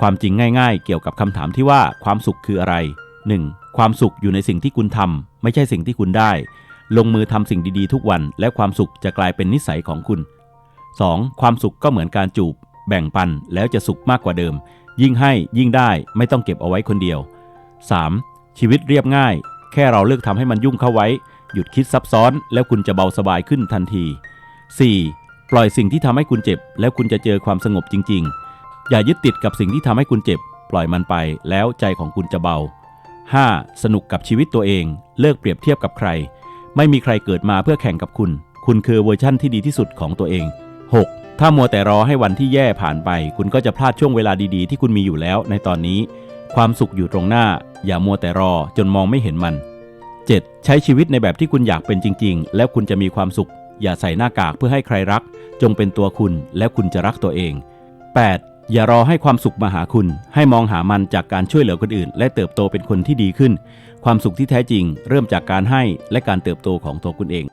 ความจริงง่ายๆ เกี่ยวกับคำถามที่ว่าความสุขคืออะไร 1. ความสุขอยู่ในสิ่งที่คุณทำไม่ใช่สิ่งที่คุณได้ ลงมือทำสิ่งดีๆ ทุกวัน และความสุขจะกลายเป็นนิสัยของคุณ 2. ความสุขก็เหมือนการจูบ แบ่งปันแล้วจะสุขมากกว่าเดิม ยิ่งให้ยิ่งได้ไม่ต้องเก็บเอาไว้คนเดียว 3. ชีวิตเรียบง่าย แค่เราเลือกทำให้มันยุ่งเข้าไว้ หยุดคิดซับซ้อน แล้วคุณจะเบาสบายขึ้นทันที 4. ปล่อยสิ่งที่ทำให้คุณเจ็บ แล้วคุณจะเจอความสงบจริง ๆ อย่ายึดติดกับสิ่งที่ทำให้คุณเจ็บ ปล่อยมันไปแล้วใจของคุณจะเบา 5. สนุกกับชีวิตตัวเอง เลิกเปรียบเทียบกับใคร ไม่มีใครเกิดมาเพื่อแข่งกับคุณ คุณคือเวอร์ชั่นที่ดีที่สุดของตัวเอง 6. ถ้ามัวแต่รอให้วันที่แย่ผ่านไป คุณก็จะพลาดช่วงเวลาดีๆ ที่คุณมีอยู่แล้วในตอนนี้ ความสุขอยู่ตรงหน้า อย่ามัวแต่รอจนมองไม่เห็นมัน 7. ใช้ชีวิตในแบบที่คุณอยากเป็นจริง ๆ แล้วคุณจะมีความสุข อย่าใส่หน้ากากเพื่อให้ใครรัก จงเป็นตัวคุณแล้วคุณจะรักตัวเอง 8. อย่ารอให้ความสุขมาหาคุณ ให้มองหามันจากการช่วยเหลือคนอื่น และเติบโตเป็นคนที่ดีขึ้น ความสุขที่แท้จริง เริ่มจากการให้และการเติบโตของตัวคุณเอง